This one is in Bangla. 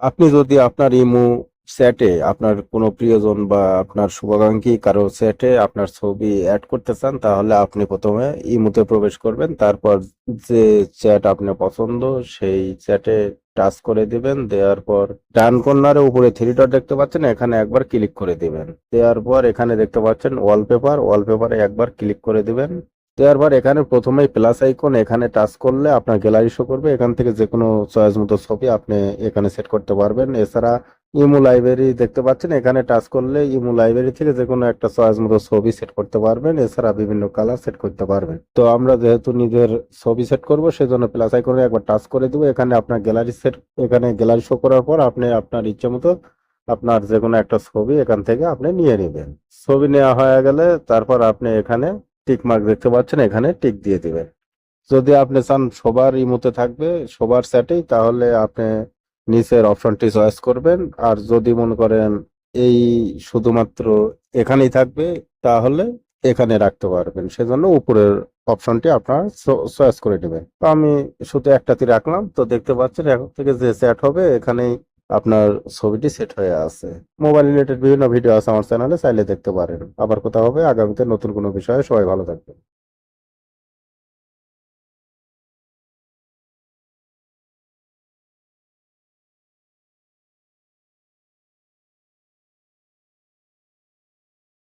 আপনি যদি আপনার ইমো চ্যাটে আপনার কোনো প্রিয়জন বা আপনার শুভাকাঙ্ক্ষী কারও চ্যাটে আপনার ছবি অ্যাড করতে চান, তাহলে আপনি প্রথমে ইমোতে প্রবেশ করবেন, তারপর যে চ্যাট আপনার পছন্দ সেই চ্যাটে টাচ করে দিবেন, দেওয়ার পর ডান কর্নারে উপরে থ্রি ডট দেখতে পাচ্ছেন, এখানে একবার ক্লিক করে দিবেন। দেওয়ার পর এখানে দেখতে পাচ্ছেন ওয়ালপেপার ওয়ালপেপারে একবার ক্লিক করে দিবেন। দেওয়ার পর এখানে প্রথমেই প্লাস আইকন এখানে টাচ করলে আপনার গ্যালারি শো করবে। এখান থেকে যে কোনো চয়েস মতো ছবি আপনি এখানে সেট করতে পারবেন। এছাড়া ইমো লাইব্রেরি দেখতে পাচ্ছেন, এখানে টাচ করলে ইমো লাইব্রেরি থেকে যে কোনো একটা চয়েস মতো ছবি সেট করতে পারবেন। এছাড়া বিভিন্ন কালার সেট করতে পারবেন। তো আমরা যেহেতু নিজের ছবি সেট করব, সেজন্য প্লাস আইকনে একবার টাচ করে দেবো। এখানে আপনার গ্যালারি সেট এখানে গ্যালারি শো করার পর আপনি আপনার ইচ্ছে মতো আপনার যে কোনো একটা ছবি এখান থেকে আপনি নিয়ে নেবেন। ছবি নেওয়া হয়ে গেলে তারপর আপনি এখানে টিক মার্ক দেখতে পাচ্ছেন, এখানে টিক দিয়ে দিবেন। যদি আপনি চান সবার ইমোতে থাকবে, সবার সেটেই, তাহলে আপনি নিচের অপশনটি চয়েস করবেন। আর যদি মনে করেন এই শুধুমাত্র এখানেই থাকবে, তাহলে এখানে রাখতে পারবেন। সেজন্য উপরের অপশনটি আপনার চয়েস করে নেবেন। তো আমি শুধু একটাতে রাখলাম। তো দেখতে পাচ্ছেন এখন থেকে যে সেট হবে, এখানেই আপনার ছবিটি সেট হয়ে আছে। মোবাইল রিলেটেড বিভিন্ন ভিডিও আছে আমার চ্যানেলে চাইলে দেখতে পারেন। আবার কোথাও হবে, আগামীতে নতুন কোনো বিষয়ে সবাই ভালো থাকবেন।